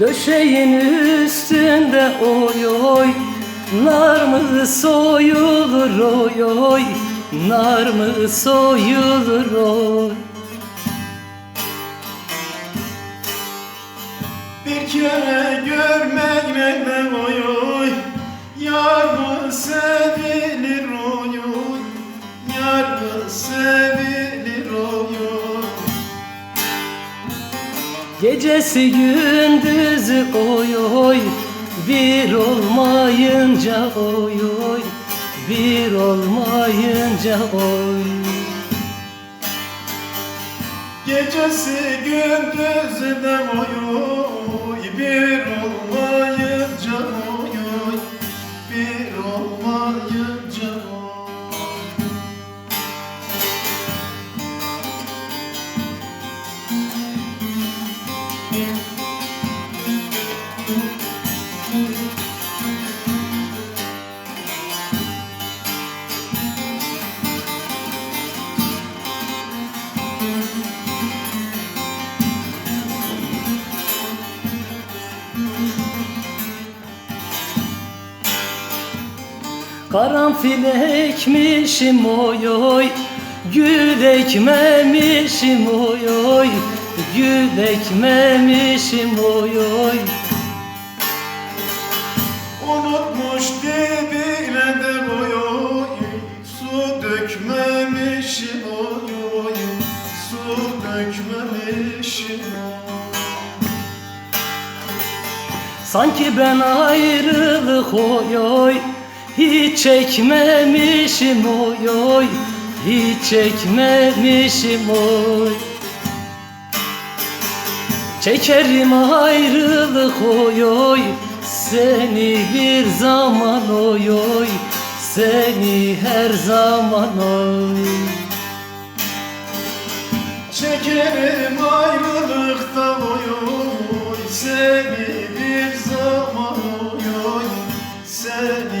Döşeğin üstünde oy oy. Nar mı soyulur oy oy? Nar mı soyulur oy? Bir kere görmekle oy oy. Yar mı sevilir oy oy? Yar mı sevilir oy oy Gecesi gündüzü oy oy Bir olmayınca oy oy Bir olmayınca oy. Gecesi gündüzü de oy oy Bir olmayınca Karanfil ekmişim oy oy. Gül ekmemişim oy oy. Gül ekmemişim oy oy. Unutmuş dibine de oy oy. Su dökmemişim oy oy. Su dökmemişim. Oy Sanki ben ayrılık oy oy hiç çekmemişim oy oy. Hiç çekmemişim oy. Çekerim ayrılık oy oy. Seni bir zaman oy oy. Seni her zaman oy. Çekerim ayrılıkta oy oy. Seni bir zaman oy oy. Seni